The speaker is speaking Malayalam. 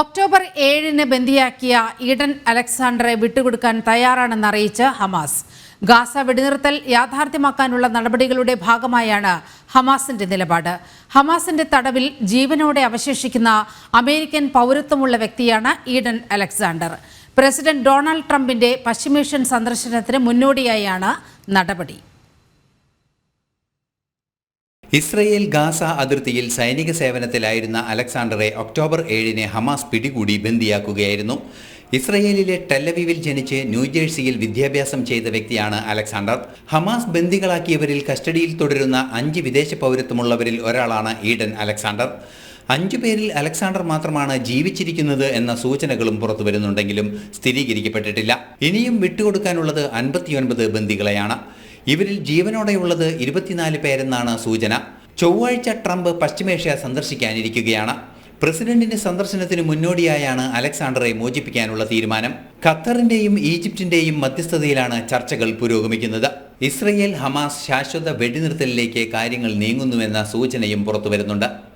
ഒക്ടോബർ ഏഴിന് ബന്ദിയാക്കിയ ഈഡൻ അലക്സാണ്ടറെ വിട്ടുകൊടുക്കാൻ തയ്യാറാണെന്ന് അറിയിച്ച് ഹമാസ്. ഗാസ വെടിനിർത്തൽ യാഥാർത്ഥ്യമാക്കാനുള്ള നടപടികളുടെ ഭാഗമായാണ് ഹമാസിന്റെ നിലപാട്. ഹമാസിന്റെ തടവിൽ ജീവനോടെ അവശേഷിക്കുന്ന അമേരിക്കൻ പൗരത്വമുള്ള വ്യക്തിയാണ് ഈഡൻ അലക്സാണ്ടർ. പ്രസിഡന്റ് ഡൊണാൾഡ് ട്രംപിന്റെ പശ്ചിമേഷ്യൻ സന്ദർശനത്തിന് മുന്നോടിയായാണ് നടപടി. ഇസ്രയേൽ ഗാസ അതിർത്തിയിൽ സൈനിക സേവനത്തിലായിരുന്ന അലക്സാണ്ടറെ ഒക്ടോബർ ഏഴിന് ഹമാസ് പിടികൂടി ബന്ദിയാക്കുകയായിരുന്നു. ഇസ്രയേലിലെ ടെല്ലവീവിൽ ജനിച്ച് ന്യൂജേഴ്സിയിൽ വിദ്യാഭ്യാസം ചെയ്ത വ്യക്തിയാണ് അലക്സാണ്ടർ. ഹമാസ് ബന്ദികളാക്കിയവരിൽ കസ്റ്റഡിയിൽ തുടരുന്ന അഞ്ച് വിദേശ പൗരത്വമുള്ളവരിൽ ഒരാളാണ് ഈഡൻ അലക്സാണ്ടർ. അഞ്ചു പേരിൽ അലക്സാണ്ടർ മാത്രമാണ് ജീവിച്ചിരിക്കുന്നത് എന്ന സൂചനകളും പുറത്തു വരുന്നുണ്ടെങ്കിലും സ്ഥിരീകരിക്കപ്പെട്ടിട്ടില്ല. ഇനിയും വിട്ടുകൊടുക്കാനുള്ളത് അൻപത്തിയൊൻപത് ബന്ദികളെയാണ്. ഇവരിൽ ജീവനോടെയുള്ളത് ഇരുപത്തിനാല് പേരെന്നാണ് സൂചന. ചൊവ്വാഴ്ച ട്രംപ് പശ്ചിമേഷ്യ സന്ദർശിക്കാനിരിക്കുകയാണ്. പ്രസിഡന്റിന്റെ സന്ദർശനത്തിന് മുന്നോടിയായാണ് അലക്സാണ്ടറെ മോചിപ്പിക്കാനുള്ള തീരുമാനം. ഖത്തറിന്റെയും ഈജിപ്തിന്റെയും മധ്യസ്ഥതയിലാണ് ചർച്ചകൾ പുരോഗമിക്കുന്നത്. ഇസ്രയേൽ ഹമാസ് ശാശ്വത വെടിനിർത്തലിലേക്ക് കാര്യങ്ങൾ നീങ്ങുന്നുവെന്ന സൂചനയും പുറത്തുവരുന്നുണ്ട്